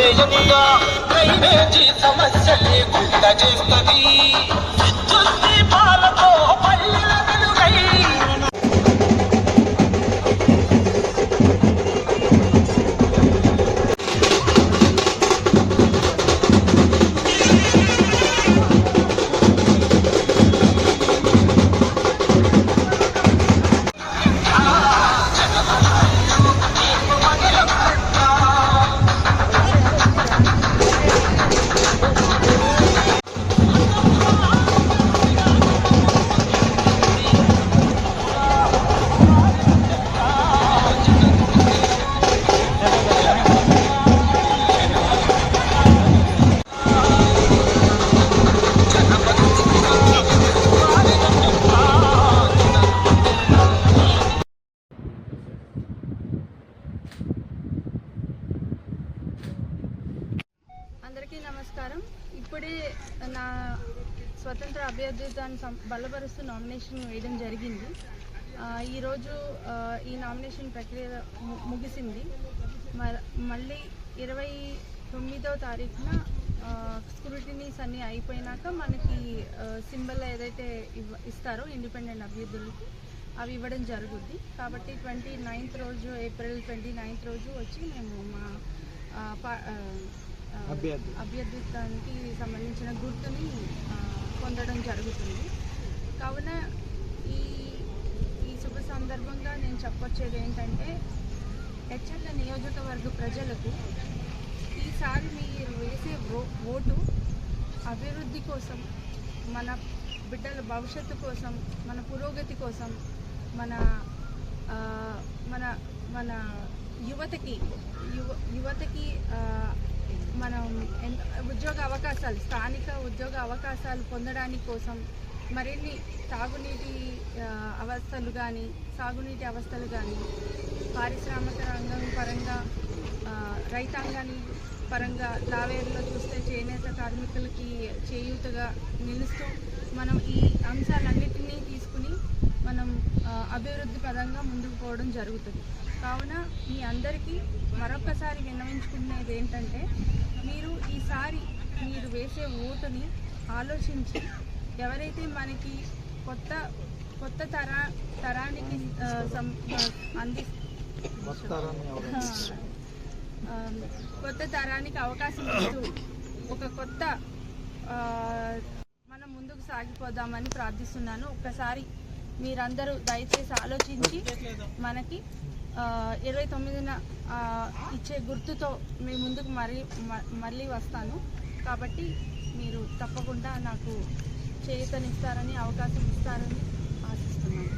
ధ్యేయంగా డ్రైనేజీ సమస్యలే గుంట చేస్తుంది. అందరికీ నమస్కారం. ఇప్పుడే నా స్వతంత్ర అభ్యర్థిత్వాన్ని సం- బలపరుస్తూ నామినేషన్ వేయడం జరిగింది. ఈరోజు ఈ నామినేషన్ ప్రక్రియ ముగిసింది. మ- మళ్ళీ ఇరవై తొమ్మిదో తారీఖున స్క్రూటినీస్ అన్నీ అయిపోయినాక మనకి సింబల్ ఏదైతే ఇవ్వ ఇస్తారో ఇండిపెండెంట్ అభ్యర్థులకి అవి ఇవ్వడం జరుగుద్ది. కాబట్టి ట్వంటీ నైన్త్ రోజు ఏప్రిల్ ట్వంటీ నైన్త్ రోజు వచ్చి మేము మా పా- అభ్యర్థిత్వానికి సంబంధించిన గుర్తుని పొందడం జరుగుతుంది. కావున ఈ ఈ శుభ సందర్భంగా నేను చెప్పొచ్చేది ఏంటంటే హెచ్ఎల్ నియోజకవర్గ ప్రజలకు ఈసారి మీరు వేసే ఓ ఓటు అభివృద్ధి కోసం మన బిడ్డల భవిష్యత్తు కోసం మన పురోగతి కోసం మన మన మన యువతకి యువ యువతకి మనం ఎంత ఉద్యోగ అవకాశాలు స్థానిక ఉద్యోగ అవకాశాలు పొందడానికి కోసం మరిన్ని తాగునీటి అవస్థలు కానీ సాగునీటి అవస్థలు కానీ పారిశ్రామిక రంగం పరంగా రైతాంగాన్ని పరంగా లావేరులో చూస్తే చేనేత కార్మికులకి చేయూతగా నిలుస్తూ మనం ఈ అంశాలన్నింటినీ తీసుకుని మనం అభివృద్ధి పదంగా ముందుకు పోవడం జరుగుతుంది. కావున మీ అందరికీ మరొకసారి విన్నవించుకునేది ఏంటంటే మీరు ఈసారి మీరు వేసే ఓటుని ఆలోచించి ఎవరైతే మనకి కొత్త కొత్త తరా తరానికి అంది కొత్త తరానికి అవకాశం. ఇస్తూ ఒక కొత్త మనం ముందుకు సాగిపోదామని ప్రార్థిస్తున్నాను. ఒక్కసారి మీరందరూ దయచేసి ఆలోచించి మనకి ఇరవై తొమ్మిదిన ఇచ్చే గుర్తుతో మీ ముందుకు మరీ మళ్ళీ వస్తాను. కాబట్టి మీరు తప్పకుండా నాకు చేతనిస్తారని అవకాశం ఇస్తారని ఆశిస్తున్నాను.